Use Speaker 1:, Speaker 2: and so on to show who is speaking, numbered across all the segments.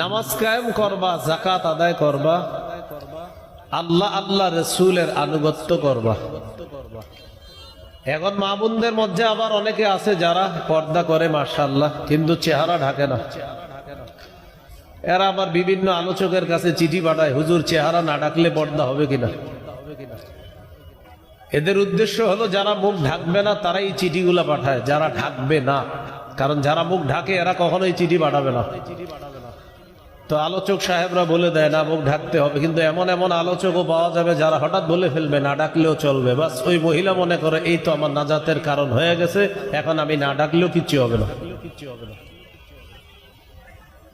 Speaker 1: নামাজ কায়েম করবা জাকাত আদায় করবা, আল্লাহ আল্লাহ রসুলের আনুগত্য করবা। এখন মা বোনদের মধ্যে আবার অনেকে আছে যারা পর্দা করে মার্শাল্লাহ কিন্তু চেহারা ঢাকে না। এরা আবার বিভিন্ন আলোচকের কাছে চিঠি পাঠায়, হুজুর, চেহারা না ডাকলে পর্দা হবে কিনা? এদের উদ্দেশ্য হলো যারা মুখ ঢাকবে না, তারাই চিঠিগুলো পাঠায়। যারা ঢাকবে না, কারণ যারা মুখ ঢাকে, এরা কখনোই চিঠি পাঠাবে না। তো আলোচক সাহেবরা বলে দেয়, না, মুখ ঢাকতে হবে। কিন্তু এমন এমন আলোচকও পাওয়া যাবে যারা হঠাৎ বলে ফেলবে, না ডাকলেও চলবে। বাস, ওই মহিলা মনে করে, এই তো আমার নাজাতের কারণ হয়ে গেছে, এখন আমি না ডাকলেও কিচ্ছু হবে না কিচ্ছু হবে না।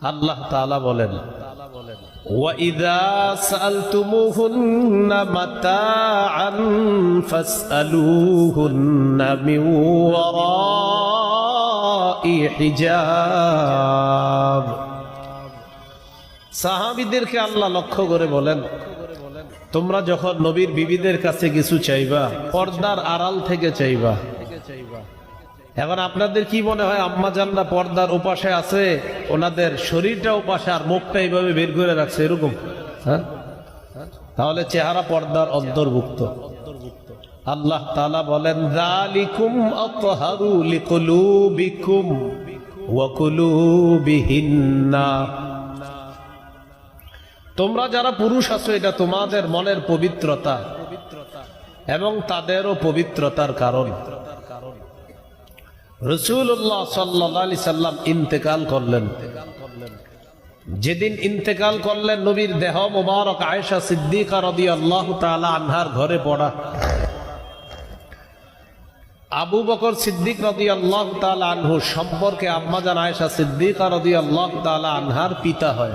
Speaker 1: আল্লাহ তাআলা বলেন وَإِذَا سَأَلْتُمُوهُنَّ مَتَاعًا فَاسْأَلُوهُنَّ مِنْ وَرَاءِ حِجَابٍ সাহাবিদেরকে আল্লাহ লক্ষ্য করে বলেন তোমরা যখন নবীর বিবিদের কাছে কিছু চাইবা পর্দার আড়াল থেকে চাইবা এখন আপনাদের কি মনে হয়, আম্মা জানরা পর্দার উপাসে আছে? ওনাদের শরীরটা উপাসে আর মুখটা এইভাবে বের করে রাখছে, এরকম? হ্যাঁ? তাহলে চেহারা পর্দার অন্তর্ভুক্ত। আল্লাহ তাআলা বলেন তোমরা যারা পুরুষ আছো, এটা তোমাদের মনের পবিত্রতা এবং তাদেরও পবিত্রতার কারণ। রসুল্লাহ সাল্লি সাল্লাম ইন্তেকাল করলেন। যেদিন ইন্তেকাল করলেন, নবীর দেহ মোবারক আয়েশা সিদ্দিকা রদি আল্লাহ তালা আনহার ঘরে পড়া। আবু বকর সিদ্দিক রদি আল্লাহ তালা আনহু সম্পর্কে আম্মাজান আয়েশা সিদ্দিকা রদি আল্লাহ তালা আনহার পিতা হয়।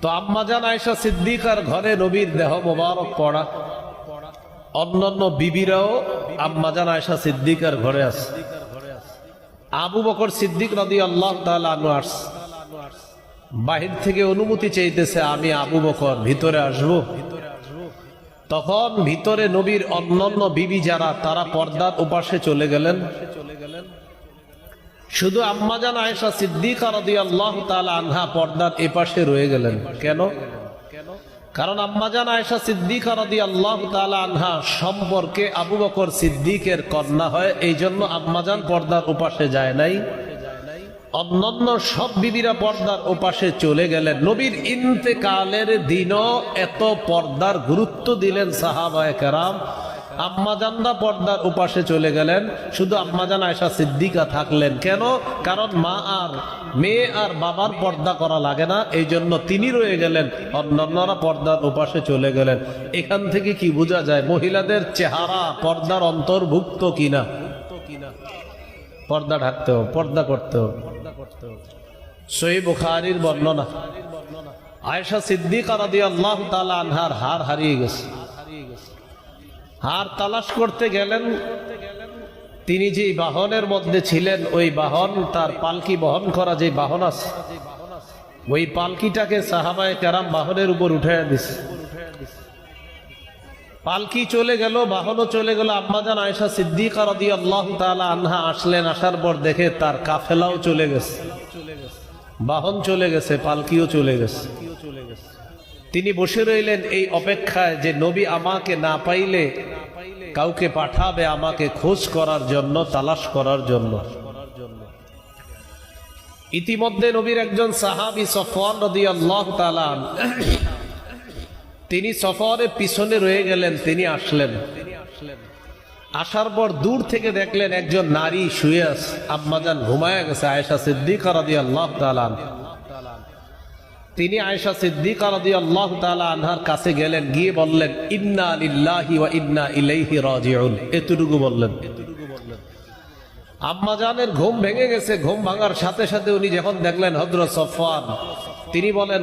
Speaker 1: তো আম্মাজান আয়েশা সিদ্দিকার ঘরে নবীর দেহ মোবারক পড়া। অন্যান্য বিবিরাও আম্মাজান আয়েশা সিদ্দিকার ঘরে আছে। আবু বকর সিদ্দিক নদী আল্লাহ আনু আস বাহির থেকে অনুমতি চাইতেছে, আমি আবু বকর, ভিতরে আসব। তখন ভিতরে নবীর অন্যান্য বিবি যারা, তারা পর্দার উপাসে চলে গেলেন। শুধু আম্মাজান আয়েশা সিদ্দিকা রদি আল্লাহ আনহা পর্দার এপাশে রয়ে গেলেন। কেন? কারণ আম্মাজান আয়েশা সিদ্দিকা রদি আল্লাহ আনহা সম্পর্কে আবু বকর সিদ্দিকের কন্যা হয় এই জন্য আম্মাজান পর্দার উপাসে যায় নাই। অন্যান্য সব বিবিরা পর্দার উপাসে চলে গেলেন। নবীর ইন্তেকালের দিনও এত পর্দার গুরুত্ব দিলেন সাহাবায় কেরাম। আম্মাজানরা পর্দার উপাসে চলে গেলেন। শুধু আম্মাজান আয়সা সিদ্দিকা থাকলেন। কেন? কারণ মা আর মেয়ে আর বাবার পর্দা করা লাগে না। এই জন্য তিনি রয়ে গেলেন। অন্যান্যরা পর্দার উপাসে চলে গেলেন। এখান থেকে কি বোঝা যায় মহিলাদের চেহারা পর্দার অন্তর্ভুক্ত কিনা? পর্দা ঢাকতে হবে, পর্দা করতে হবে। সই বুখারির বর্ণনা। আয়েশা সিদ্দিকা আল্লাহ তালা আনহার হার হারিয়ে গেছে। হার তালাশ করতে গেলেন। তিনি যে বাহনের মধ্যে ছিলেন, ওই বাহন তার পালকি বহন করা যে বাহন আছে, ওই পালকিটাকে সাহাবায় কেরাম বাহনের উপর উঠে দিছে। পালকি চলে গেল, বাহনও চলে গেল। আম্মাজান আয়সা সিদ্দিকা আল্লাহ আনহা আসলেন, আসার পর দেখে তার কাফেলাও চলে গেছে। বাহন চলে গেছে, পালকিও চলে গেছে। তিনি বসে রইলেন এই অপেক্ষায় যে নবী আমাকে না পাইলে কাউকে পাঠাবে আমাকে খোঁজ করার জন্য, তালাশ করার জন্য। ইতিমধ্যে নবীর একজন সাহাবি সফর রদি আল্লাহ তিনি সফরের পিছনে রয়ে গেলেন, তিনি আসলেন। আসার পর দূর থেকে দেখলেন একজন নারী শুয়ে আম্মাজান ঘুমায় গেছে, আয়েশা সিদ্দিকা রদি আল্লাহ তালান তিনি আয়েশা সিদ্দিকা রাদি আল্লাহ তাআলা আনহার কাছে গেলেন, গিয়ে বললেন, ইন্না লিল্লাহি ওয়া ইন্না ইলাইহি রাজিউন। এতটুকু বললেন। আম্মা জানের ঘুম ভেঙে গেছে, ঘুম ভাঙার সাথে সাথে উনি যখন দেখলেন হযরত সফওয়ান, তিনি বলেন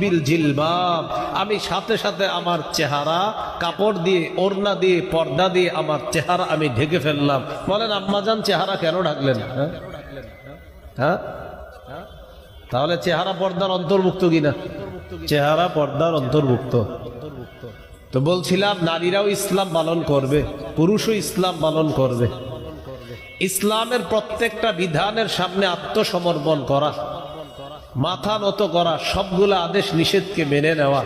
Speaker 1: বিল জিলবাব আমি সাথে সাথে আমার চেহারা, কাপড় দিয়ে, ওড়না দিয়ে, পর্দা দিয়ে আমার চেহারা আমি ঢেকে ফেললাম। বলেন, আম্মাজান চেহারা কেন ঢাকলেন? হ্যাঁ? হ্যাঁ? তাহলে চেহারা পর্দার অন্তর্ভুক্ত কিনা? চেহারা পর্দার অন্তর্ভুক্ত। তো বলছিলাম, নারীরাও ইসলাম পালন করবে, পুরুষও ইসলাম পালন করবে। ইসলামের প্রত্যেকটা বিধানের সামনে আত্মসমর্পণ করা, মাথা নত করা, সবগুলো আদেশ নিষেধকে মেনে নেওয়া,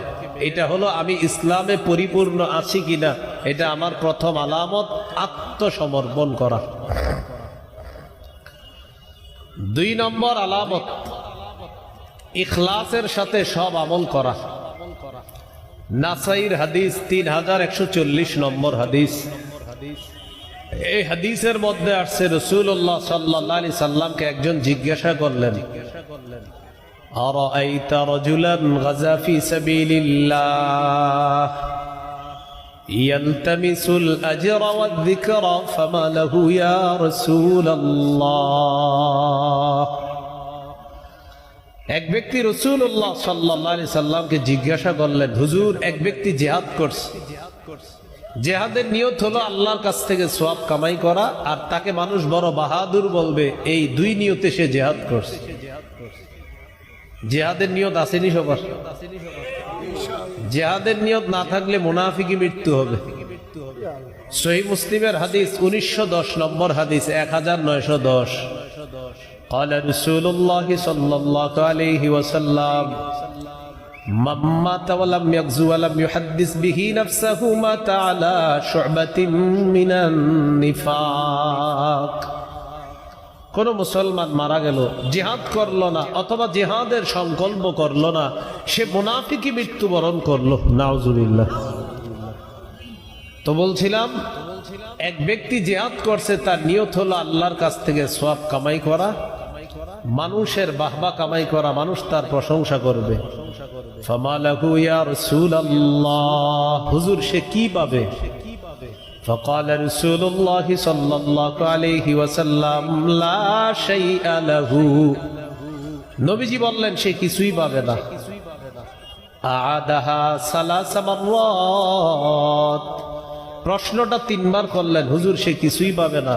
Speaker 1: এটা হলো আমি ইসলামে পরিপূর্ণ আছি কিনা, এটা আমার প্রথম আলামত, আত্মসমর্পণ করা। দুই নম্বর আলামত ইখলাসের সাথে সব আমল করা নাসাইর হাদিস তিন হাজার একশো চল্লিশ নম্বর হাদিস এই হাদিসের মধ্যে আসছে রসুল্লাহ সাল্লাহ আলি সাল্লামকে একজন জিজ্ঞাসা করলেন أرأيت رجلا غزا في سبيل الله يلتمس الأجر والذكر فما له يا رسول الله এক ব্যক্তি রসুল্লাহ সাল্লাহ সাল্লামকে জিজ্ঞাসা করলেন হুজুর, এক ব্যক্তি জেহাদ করছে। জেহাদের নিয়ত হলো আল্লাহর কাছ থেকে সোয়াব কামাই করা, আর তাকে মানুষ বড় বাহাদুর বলবে, এই দুই নিয়তে সে জেহাদ করছে। জেহাদের নিয়ত আসেনি সবার। জেহাদের নিয়ত না থাকলে মুনাফিকি মৃত্যু হবে। সহি মুসলিমের হাদিস উনিশশো দশ নম্বর হাদিস, এক হাজার নয়শো দশ। قال رسول الله صلى الله عليه وسلم من مات ولم يغزو ولم يحدث به نفسه مات على شعبة من النفاق কোন মুসলমান মারা গেল জিহাদ করলো না অথবা জিহাদের সংকল্প করলো না সে মুনাফিকি মৃত্যুবরণ করলো নাউজুবিল্লাহ তো বলছিলাম এক ব্যক্তি জিহাদ করছে তার নিয়ত হলো আল্লাহর কাছ থেকে সব কামাই করা মানুষের বাহবা কামাই করা মানুষ তার প্রশংসা করবে ফামালাহু ইয়া রাসূলুল্লাহ হুজুর সে কি পাবে فقال رسول الله صلى الله عليه وسلم لا شيء له নবীজি বললেন সে কিছুই পাবে না আদাহা সালাসা মাররাত প্রশ্নটা তিনবার করলেন হুজুর সে কিছুই পাবে না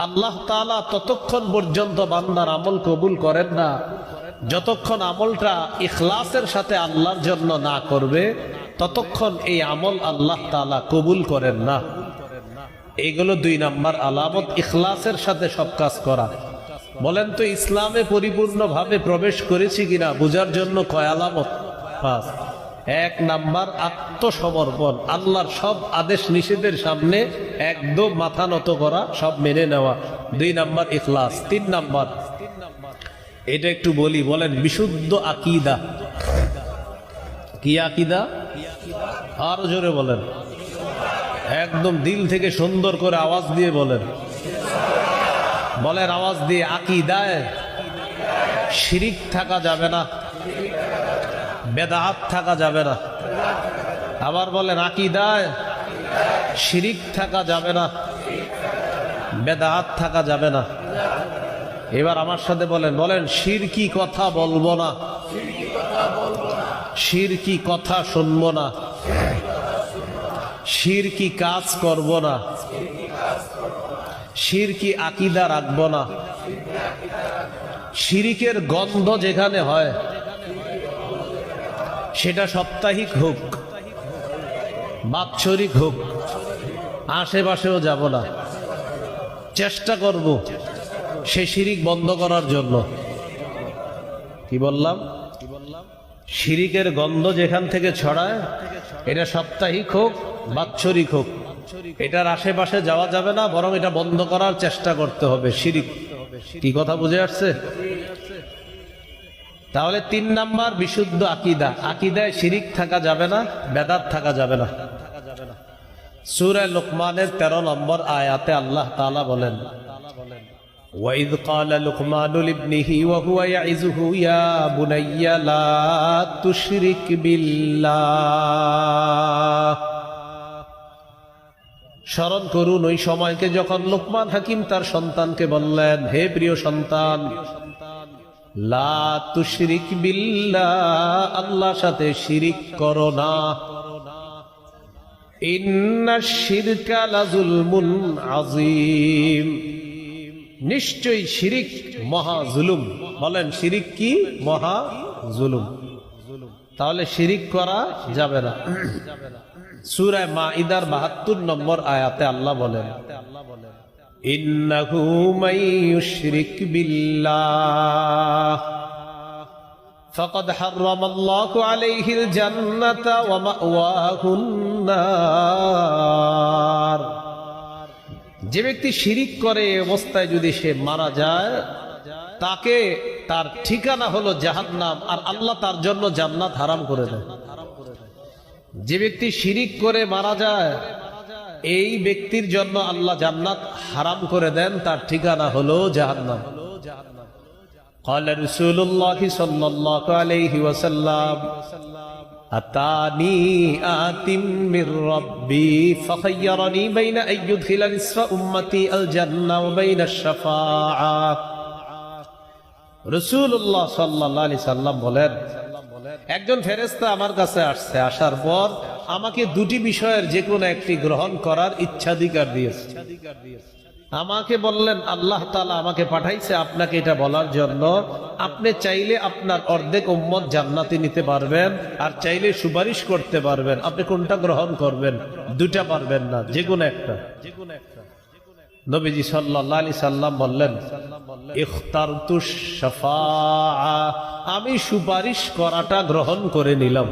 Speaker 1: আল্লাহ তালা ততক্ষণ পর্যন্ত বান্দার আমল কবুল করেন না। যতক্ষণ আমলটা ইখলাসের সাথে আল্লাহর জন্য না করবে, ততক্ষণ এই আমল আল্লাহ তালা কবুল করেন না। এগুলো দুই নাম্বার আলামত, ইখলাসের সাথে সব কাজ করা। বলেন তো, ইসলামে পরিপূর্ণভাবে প্রবেশ করেছি কিনা, বোঝার জন্য কয় আলামত? পাঁচ। এক নাম্বার আত্মসমর্পণ। আল্লাহর সব আদেশ নিষেধের সামনে একদম মাথা নত করা, সব মেনে নেওয়া। দুই নাম্বার ইখলাস, তিন নাম্বার। এটা একটু বলি, বলেন, বিশুদ্ধ আকিদা। কি আকিদা? আরও জোরে বলেন। একদম দিল থেকে সুন্দর করে আওয়াজ দিয়ে বলেন। বলেন, আওয়াজ দিয়ে আকিদায় শিরিক থাকা যাবে না। বেদাহাত থাকা যাবে না। আবার বলেন আকিদায় শিরিক থাকা যাবে না। বেদাহাত থাকা যাবে না। এবার আমার সাথে বলেন বলেন, শির কি কথা বলব না? শির কি কথা শুনব না? শির কি কাজ করব না? শির কি আকিদা রাখব না? শিরিকের গন্ধ যেখানে হয় সেটা সাপ্তাহিক হোক, বাৎসরিক হোক, আশেপাশেও যাব না। চেষ্টা করব সে শিরিক বন্ধ করার জন্য। কি বললাম? শিরিকের গন্ধ যেখান থেকে ছড়ায়, এটা সাপ্তাহিক হোক, বাৎসরিক হোক। এটার আশেপাশে যাওয়া যাবে না, বরং এটা বন্ধ করার চেষ্টা করতে হবে, শিরিক। কি কথা বুঝে আসছে? তাহলে তিন নাম্বার বিশুদ্ধ আকিদা আকিদায় শিরিক থাকা যাবে না বেদাত থাকা যাবে না সুরায় লোকমানের তেরো নম্বর আয়াতে আল্লাহ তালা বলেন وإذ قال لقمان لابنه وهو يعزه يا بني لا تشرك بالله স্মরণ করুন ওই সময়কে যখন লোকমান হাকিম তার সন্তানকে বললেন হে প্রিয় সন্তান লা তুশরিক বিল্লাহ, আল্লাহর সাথে শিরিক করো না। ইন্না শিরকা লাজুলমুন আজিম নিশ্চয়ই শিরিক মহা জুলুম বলেন, শিরিক কি? মহা জুলুম তাহলে শিরিক করা যাবে না। সুরায় মা ইদার বাহাত্তর নম্বর আয়াতে আল্লাহ বলেন ইন্নাহু মাই ইউশরিক বিল্লাহ। ফাকাদ হারামাল্লাহু আলাইহিল জান্নাতা ওয়া যে ব্যক্তি শিরিক করে অবস্থায় যদি সে মারা যায়, তাকে তার ঠিকানা হলো জাহান্নাম আর আল্লাহ তার জন্য জান্নাত হারাম করে দেয়। যে ব্যক্তি শিরিক করে মারা যায় এই ব্যক্তির জন্য আল্লাহ জান্নাত হারাম করে দেন তার ঠিকানা হলো জাহান্নাম قال رسول الله صلى الله عليه وسلم أتاني آت من ربي فخيرني بين أن يدخل نصف أمتي الجنة وبين الشفاعة রসুল্লাহ সাল্লাহ আলি সাল্লাম বলেন একজন ফেরেস্তা আমার কাছে আসছে আসার পর আমাকে দুটি বিষয়ের যে কোনো একটি গ্রহণ করার ইচ্ছাধিকার দিয়েছে। আমাকে বললেন, আল্লাহ তালা আমাকে পাঠাইছে, আপনাকে এটা বলার জন্য। আপনি চাইলে আপনার অর্ধেক উম্মত জান্নাতি নিতে পারবেন আর চাইলে সুপারিশ করতে পারবেন। আপনি কোনটা গ্রহণ করবেন? দুটা পারবেন না যে কোনো একটা। নবীজি সাল্লাহ সাল্লাম বললেন আমি সুপারিশ করাটা গ্রহণ করে নিলাম।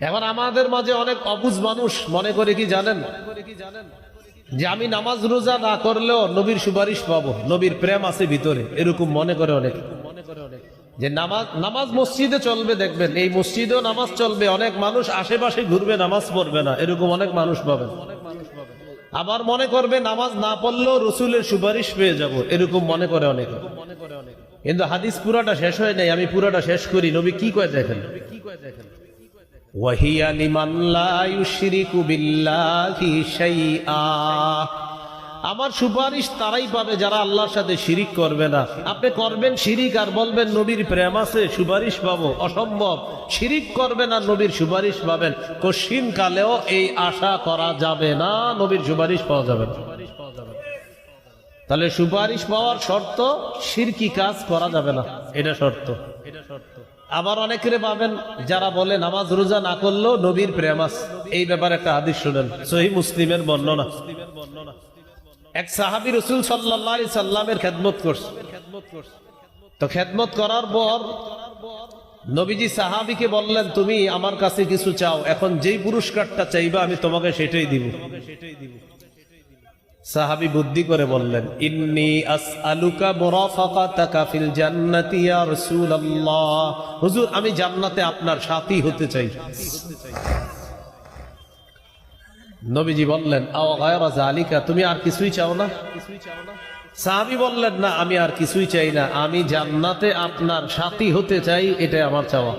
Speaker 1: এখন আমাদের মাঝে অনেক অবুজ মানুষ মনে করে কি জানেন? যে আমি নামাজ রোজা না করলেও নবীর সুপারিশ পাবো, নবীর প্রেম আছে ভিতরে, এরকম মনে করে অনেক। যে নামাজ নামাজ মসজিদে চলবে দেখবেন, এই মসজিদেও নামাজ চলবে, অনেক মানুষ আশেপাশে ঘুরবে, নামাজ পড়বে না, এরকম অনেক মানুষ পাবেন। আবার মনে করবে নামাজ না পড়লেও রসুলের সুপারিশ পেয়ে যাব, এরকম মনে করে অনেক। কিন্তু হাদিস পুরাটা শেষ হয় নাই, আমি পুরাটা শেষ করি, নবী কি কয় দেখেন? ওয়াহিয়া লিমান আমার সুপারিশ তারাই পাবে যারা আল্লাহর সাথে শিরিক করবে না। আপনি করবেন শিরিক আর বলবেন নবীর প্রেম আছে, সুপারিশ পাবো। অসম্ভব। শিরিক করবেন আর নবীর সুপারিশ পাবেন। কশিন কালেও এই আশা করা যাবে না, নবীর সুপারিশ পাওয়া যাবে না। তাহলে সুপারিশ পাওয়ার শর্ত, শিরকি কাজ করা যাবে না। এটা শর্ত এটা শর্ত। আবার অনেকেরে পাবেন যারা বলে নামাজ রোজা না করলেও নবীর প্রেম আছে। এই ব্যাপারে একটা হাদিস শুনেন। সহি মুসলিমের বর্ণনা। এক সাহাবি রসুল সাল্লাহ সাল্লামের খেদমত করছে। তো খেদমত করার পর নবীজি সাহাবিকে বললেন, তুমি আমার কাছে কিছু চাও, এখন যেই পুরস্কারটা চাইবা আমি তোমাকে সেটাই দিব সেটাই দিব। সাহাবি বুদ্ধি করে বললেন, ইন্নি আসআলুকা মুরাফাকাতাকা ফিল জান্নাতি ইয়া রাসূলুল্লাহ। হুজুর, আমি জান্নাতে আপনার সাথী হতে চাই। নবীজি বললেন জালিকা তুমি আর কিছুই চাও না? সাহাবি বললেন, না, আমি আর কিছুই চাই না। আমি জান্নাতে আপনার সাথী হতে চাই, এটাই আমার চাওয়া।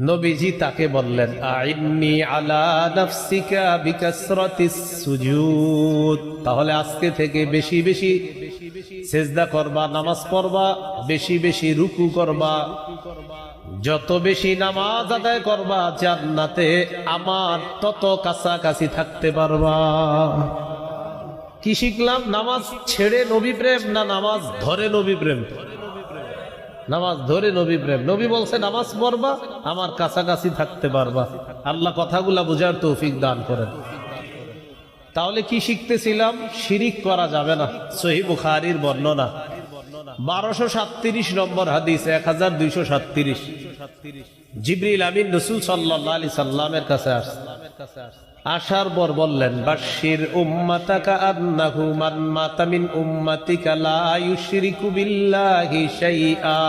Speaker 1: নবীজি তাকে বললেন আইনি আলা নাফসিকা বিকাসরাতিস সুজুদ। তাহলে আজকে থেকে বেশি বেশি সেজদা করবা, নামাজ পড়বা, বেশি বেশি রুকু করবা। যত বেশি নামাজ আদায় করবা, জান্নাতে আমার তত কাছাকাছি থাকতে পারবা। কি শিখলাম? নামাজ ছেড়ে নবী প্রেম না নামাজ ধরে নবী প্রেম? নামাজ ধরে নবী প্রেম। নবী বলছে, নামাজ পড়বা, আমার কাছাকাছি থাকতে পারবা। আল্লাহ কথাগুলা বোঝার তৌফিক দান করেন। তাহলে কি শিখতেছিলাম? শিরিক করা যাবে না। সহি বুখারির বর্ণনা। বারোশো সাতত্রিশ নম্বর হাদিস, এক হাজার দুইশো সাতত্রিশ। জিবরিল আমিন রসুল সাল্লাহ আলি সাল্লামের কাছে আসছে। আসার পর বললেন বাশির উম্মাতাকা আন্নাহু মান মাতা উম্মাতিকা লা ইউশরিকু বিল্লাহি শাইআ।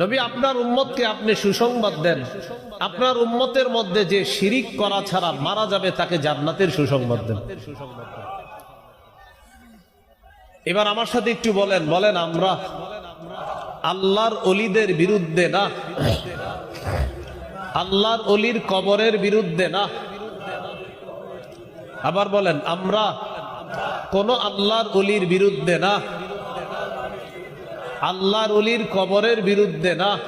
Speaker 1: নবী, আপনার উম্মতকে আপনি সুসংবাদ দেন। আপনার উম্মতের মধ্যে যে শিরিক করা ছাড়া মারা যাবে, তাকে জান্নাতের সুসংবাদ দেন। এবার আমার সাথে একটু বলেন বলেন আমরা আল্লাহর অলিদের বিরুদ্ধে না আল্লাহর অলির কবরের বিরুদ্ধে না। আবার বলেন, আমরা কোন আল্লাহর অলির বিরুদ্ধে না। আল্লাহর অলির কবরের বিরুদ্ধে না।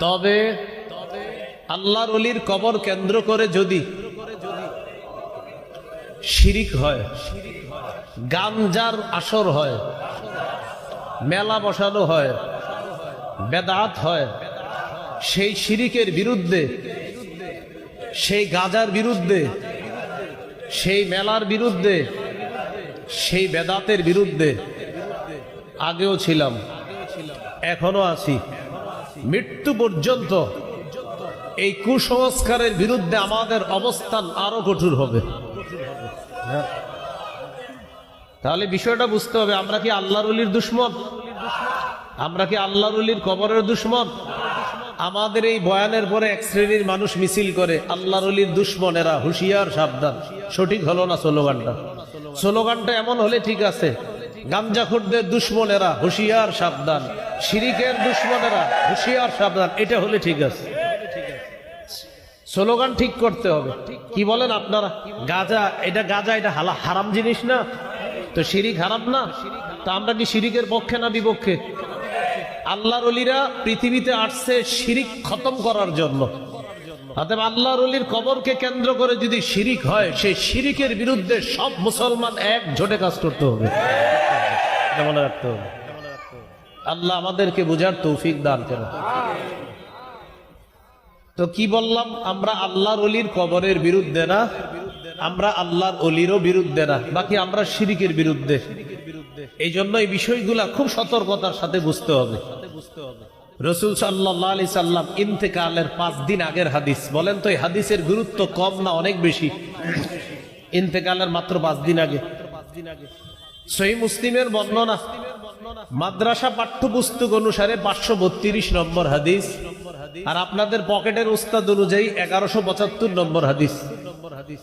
Speaker 1: তবে আল্লাহর অলির কবর কেন্দ্র করে যদি শিরিক হয়, গাঞ্জার আসর হয়, মেলা বসানো হয়, বেদাত হয় সেই শিরিকের বিরুদ্ধে, সেই গাজার বিরুদ্ধে, সেই মেলার বিরুদ্ধে, সেই বেদাতের বিরুদ্ধে আগেও ছিলাম, এখনও আছি। মৃত্যু পর্যন্ত এই কুসংস্কারের বিরুদ্ধে আমাদের অবস্থান আরও কঠোর হবে। তাহলে বিষয়টা বুঝতে হবে, আমরা কি আল্লাহর অলির দুশ্মন? আমরা কি আল্লাহর অলির কবরের দুশ্মন? আমাদের এই বয়ানের পরে এক শ্রেণির মানুষ মিছিল করে, আল্লাহর অলির দুশ্মনেরা হুঁশিয়ার, সাবধান। সঠিক হলো না স্লোগানটা? স্লোগানটা এমন হলে ঠিক আছে। গাঞ্জাখুরদের দুশ্মনেরা হুঁশিয়ার, সাবধান। শিরিকের দুশ্মনেরা হুঁশিয়ার, সাবধান। এটা হলে ঠিক আছে। স্লোগান ঠিক করতে হবে। কি বলেন আপনারা? গাজা, এটা গাজা, এটা হালা, হারাম জিনিস না? তো শিরিক হারাম না? তা আমরা কি শিরিকের পক্ষে না বিপক্ষে? আল্লাহর অলিরা পৃথিবীতে আসছে শিরিক খতম করার জন্য। অতএব আল্লাহর অলির কবরকে কেন্দ্র করে যদি শিরিক হয়, সেই শিরিকের বিরুদ্ধে সব মুসলমান এক ঝোটে কাজ করতে হবে। মনে রাখতে হবে। আল্লাহ আমাদেরকে বোঝার তৌফিক দান করেন। তো কি বললাম? আমরা আল্লাহর অলির কবরের বিরুদ্ধে না, আমরা আল্লাহর অলিরও বিরুদ্ধে না, বাকি আমরা শিরিকের বিরুদ্ধে। এই জন্য এই বিষয়গুলা খুব সতর্কতার সাথে বুঝতে হবে। রসুল সাল্লাহ আলি সাল্লাম ইন্তেকালের পাঁচ দিন আগের হাদিস। বলেন তো, এই হাদিসের গুরুত্ব কম না অনেক বেশি? ইন্তেকালের মাত্র পাঁচ দিন আগে। সহি মুসলিমের বর্ণনা, মাদ্রাসা পাঠ্যপুস্তক অনুসারে পাঁচশো বত্রিশ নম্বর হাদিস আর আপনাদের পকেটের উস্তাদ অনুযায়ী এগারোশো পঁচাত্তর নম্বর হাদিস নম্বর হাদিস।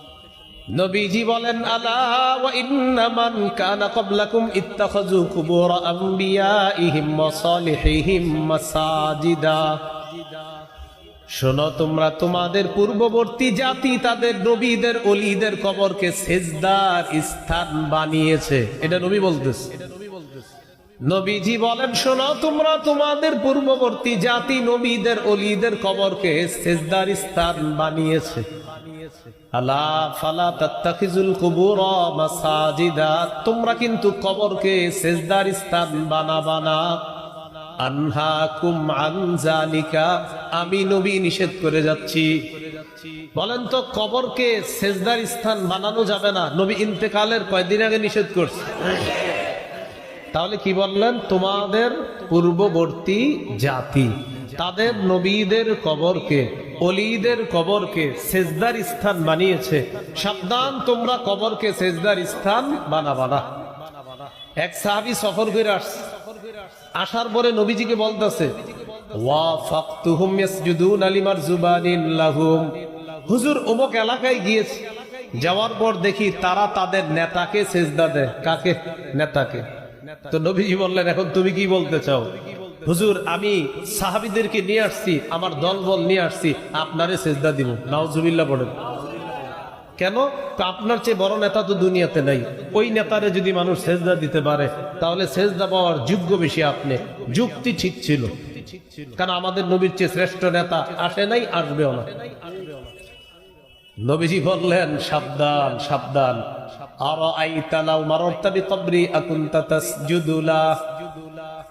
Speaker 1: নবীজি বলেন, আলা শোনো, তোমরা তোমাদের পূর্ববর্তী জাতি তাদের নবীদের অলিদের কবরকে সেজদার স্থান বানিয়েছে। এটা নবী বলতেছে। নবীজি বলেন, শোনো, তোমরা তোমাদের পূর্ববর্তী জাতি নবীদের অলিদের কবরকে সেজদার স্থান বানিয়েছে। ফালা তোমরা কিন্তু কবরকে আমি নবী নিষেধ করে যাচ্ছি। বলেন তো, কবরকে সেজদার স্থান বানানো যাবে না? নবী ইন্তেকালের কয়দিন আগে নিষেধ করছে? তাহলে কি বললেন? তোমাদের পূর্ববর্তী জাতি, তাদের নবীদের কবরকে অলিদের কবরকে সেজদার স্থান বানিয়েছে। সাবধান, তোমরা কবরকে সেজদার স্থান বানাবা না। এক সাহাবি সফর করে আসছে আসার পরে নবীজিকে বলতেছে হুজুর এলাকায় গিয়েছে। যাওয়ার পর দেখি তারা তাদের নেতাকে সেজদা দেয়। কাকে? নেতাকে। তো নবীজি বললেন, এখন তুমি কি বলতে চাও? হুজুর, আমি সাহাবিদেরকে নিয়ে আসছি, আমার দলবল নিয়ে আসছি, আপনারে সেজদা দিব। নাউজুবিল্লাহ পড়েন কেন? তো আপনার চেয়ে বড় নেতা তো দুনিয়াতে নাই। ওই নেতারে যদি মানুষ সেজদা দিতে পারে, তাহলে সেজদা পাওয়ার যোগ্য বেশি আপনি। যুক্তি ঠিক ছিল। কারণ আমাদের নবীর চেয়ে শ্রেষ্ঠ নেতা আসে নাই, আসবেও না। নবীজি বললেন, সাবধান সাবধান।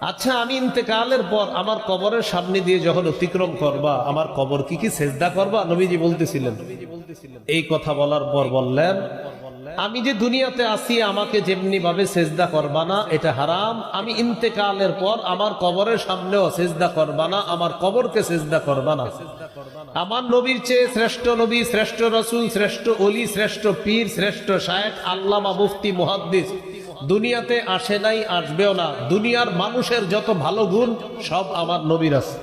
Speaker 1: আচ্ছা আমি ইন্তেকালের পর আমার কবরের সামনে দিয়ে যখন অতিক্রম করবা, আমার কবর কি কি সেজদা করবা? নবীজি বলতেছিলেন। এই কথা বলার পর বললেন, আমি যে দুনিয়াতে আসি আমাকে যেমনি ভাবে সেজদা করবা না, এটা হারাম। আমি ইন্তেকালের পর আমার কবরের সামনেও সেজদা করবা না, আমার কবরকে সেজদা করবা না। আমার নবীর চেয়ে শ্রেষ্ঠ নবী, শ্রেষ্ঠ রসুল, শ্রেষ্ঠ অলি শ্রেষ্ঠ পীর, শ্রেষ্ঠ শায়েখ, আল্লামা মুফতি, মুহাদ্দিস। দুনিয়াতে আসে নাই, আসবেও না। দুনিয়ার মানুষের যত ভালো গুণ, সব আমার নবীর আছে।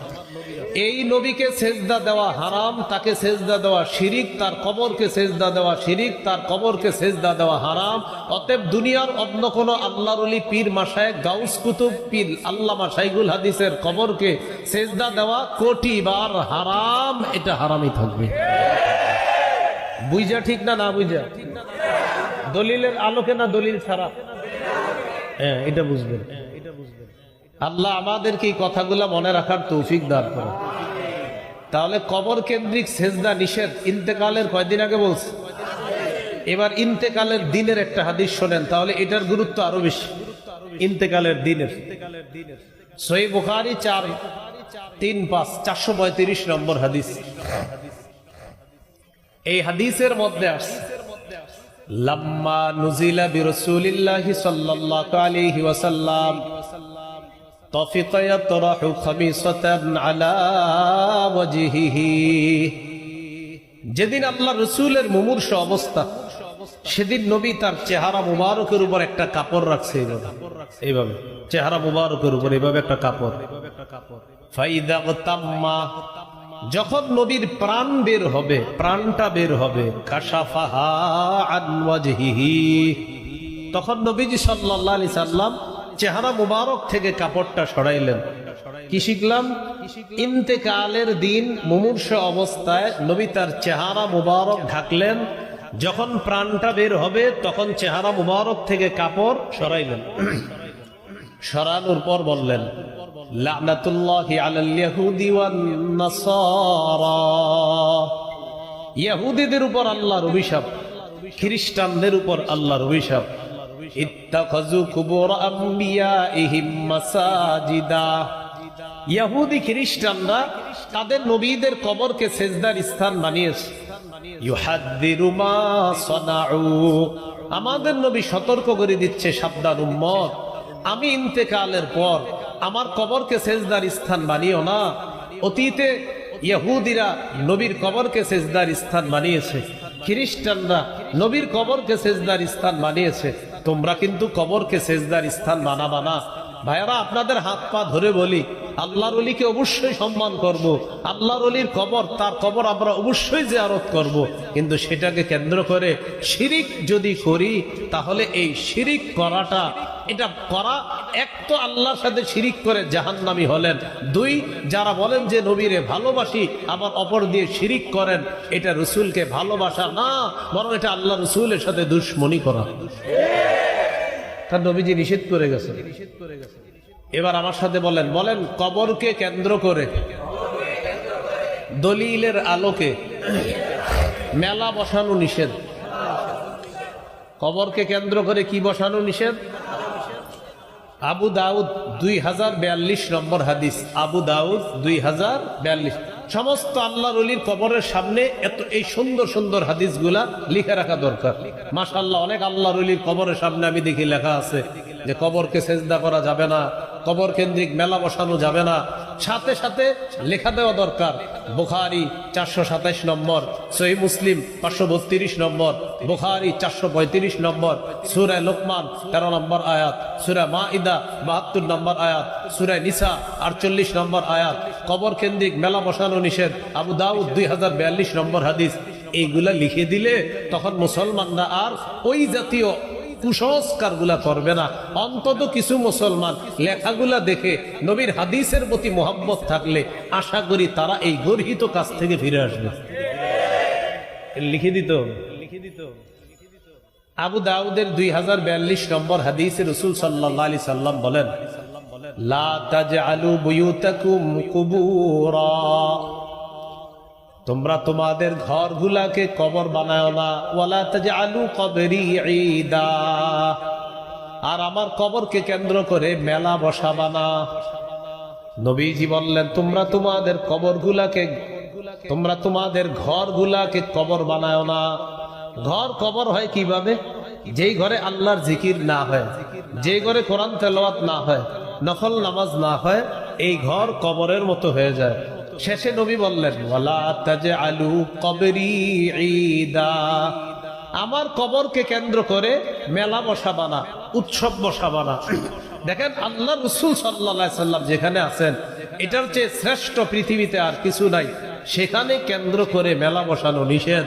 Speaker 1: এই নবীকে সেজদা দেওয়া হারাম, তাকে সেজদা দেওয়া শিরিক, তার কবরকে সেজদা দেওয়া শিরিক, তার কবরকে সেজদা দেওয়া হারাম। অতএব দুনিয়ার অন্য কোনো আল্লাহর অলি পীর মাসায় গাউস কুতুব, পীর, আল্লামা শাইগুল হাদিসের কবরকে সেজদা দেওয়া কোটি বার হারাম, এটা হারামই থাকবে। বুঝা ঠিক না না বুঝা? দলিলের আলোকে না দলিল ছাড়া? হ্যাঁ এটা বুঝবেন। আল্লাহ আমাদেরকে এই কথাগুলো মনে রাখার তৌফিক দান করে তাহলে কবর কেন্দ্রিক সেজদা নিষেধ ইন্তেকালের কয়দিন আগে বলছে? এবার ইন্তেকালের দিনের একটা হাদিস শোনেন, তাহলে এটার গুরুত্ব আরও বেশি। ইন্তেকালের দিনের। সই বুখারি চার, তিন, পাঁচ, চারশো পঁয়ত্রিশ নম্বর হাদিস। এই হাদিসের মধ্যে আসছে, লাম্মা নুজিলা বিরসুলিল্লাহি সাল্লাল্লাহু আলাইহি ওয়াসাল্লাম طفق يطرح خميصة على وجهه যেদিন আল্লাহ রসুলের মুমূর্ষ অবস্থা সেদিন নবী তার চেহারা মুবারকের উপর একটা কাপড় রাখছে এইভাবে এইভাবে চেহারা মুবারকের উপর এইভাবে একটা কাপড় ফাইদা তাম্মা যখন নবীর প্রাণ বের হবে প্রাণটা বের হবে কাশাফাহা আন ওয়াজহিহি তখন নবীজি সাল্লাল্লাহু আলাইহি সাল্লাম চেহারা মুবারক থেকে কাপড়টা সরাইলেন। কি শিখলাম? ইন্তেকালের দিন মুমূর্ষ অবস্থায় নবী তার চেহারা মুবারক ঢাকলেন। যখন প্রাণটা বের হবে, তখন চেহারা মুবারক থেকে কাপড় সরাইলেন। সরানোর পর বললেন, লানাতুল্লাহি ইয়াহুদি ওয়ান নাসারা। ইহুদিদের উপর আল্লাহর অভিশাপ, খ্রিস্টানদের উপর আল্লাহর অভিশাপ। খ্রিস্টানরা তাদের নবীদের কবরকে সেজদার স্থান আমাদের নবী সতর্ক করে দিচ্ছে, সাবধান উম্মত। আমি ইন্তেকালের পর আমার কবরকে সেজদার স্থান বানিও না। অতীতে ইহুদিরা নবীর কবরকে সেজদার স্থান বানিয়েছে। খ্রিস্টানরা নবীর কবরকে সেজদার স্থান বানিয়েছে। তোমরা কিন্তু কবরকে সেজদার স্থান বানাবা না ভাইয়ারা, আপনাদের হাত পা ধরে বলি, আল্লাহর অলিকে অবশ্যই সম্মান করব। আল্লাহর অলির কবর, তার কবর আমরা অবশ্যই জিয়ারত করব। কিন্তু সেটাকে কেন্দ্র করে শিরিক যদি করি, তাহলে এই শিরিক করাটা, এটা করা, এক তো আল্লাহর সাথে শিরিক করে জাহান্নামি হলেন দুই, যারা বলেন যে নবীরে ভালোবাসি, আবার অপর দিয়ে শিরিক করেন, এটা রসুলকে ভালোবাসা না, বরং এটা আল্লাহ রসুলের সাথে দুশ্মনী করা তার নবীজি নিষেধ করে গেছে এবার আমার সাথে বলেন বলেন, কবরকে কেন্দ্র করে, দলিলের আলোকে মেলা বসানো নিষেধ। কবরকে কেন্দ্র করে কি বসানো নিষেধ? আবু দাউদ দুই হাজার বিয়াল্লিশ নম্বর হাদিস। আবু দাউদ দুই হাজার বিয়াল্লিশ। সমস্ত আল্লাহ রলির কবরের সামনে এত এই সুন্দর সুন্দর হাদিসগুলা লিখে রাখা দরকার। মাসাল্লাহ অনেক আল্লাহ রলির কবরের সামনে আমি দেখি লেখা আছে যে কবরকে সেজদা করা যাবে না, কবর কেন্দ্রিক মেলা বসানো যাবে না সাথে সাথে লেখা দেওয়া দরকার। বুখারি চারশো সাতাইশ নম্বর, সহি মুসলিম পাঁচশো বত্রিশ নম্বর, বুখারি চারশো পঁয়ত্রিশ নম্বর সুরায় লোকমান তেরো নম্বর আয়াত, সুরা মা ইদা বাহাত্তর নম্বর আয়াত সুরায় নিসা আটচল্লিশ নম্বর আয়াত, কবর কেন্দ্রিক মেলা বসানো নিষেধ, আবু দাউদ দুই হাজার বিয়াল্লিশ নম্বর হাদিস। এইগুলা লিখে দিলে তখন মুসলমানরা আর ওই জাতীয় কুসংস্কারগুলা করবে না। অন্তত কিছু মুসলমান লেখাগুলা দেখে, নবীর হাদিসের প্রতি মোহাম্মত থাকলে আশা করি তারা এই গর্হিত কাজ থেকে ফিরে আসবে। লিখে দিত। আবু দাউদের দুই হাজার বিয়াল্লিশ নম্বর হাদিসে রসুল সাল্লাহ আলি সাল্লাম বলেন, লা তাজআলু বুয়ুতাকুম কুবুরা। তোমরা তোমাদের ঘরগুলাকে কবর বানায় না। ওয়ালা তাজআলু কবরি ঈদা। আর আমার কবরকে কেন্দ্র করে মেলা বসাবা না। নবীজি বললেন, তোমরা তোমাদের কবরগুলাকে, তোমরা তোমাদের ঘরগুলাকে কবর বানায় না। ঘর কবর হয় কীভাবে? যেই ঘরে আল্লাহর জিকির না হয়, যেই ঘরে কোরআন তেলাওয়াত না হয়, নফল নামাজ না হয়, এই ঘর কবরের মতো হয়ে যায়। শেষে নবী বললেন আলু আমার কবরকে কেন্দ্র করে মেলা বসাবানা উৎসব বসাবানা দেখেন, আল্লাহ রসুল সাল্লা সাল্লাম যেখানে আছেন, এটার চেয়ে শ্রেষ্ঠ পৃথিবীতে আর কিছু নাই। সেখানে কেন্দ্র করে মেলা বসানো নিষেধ।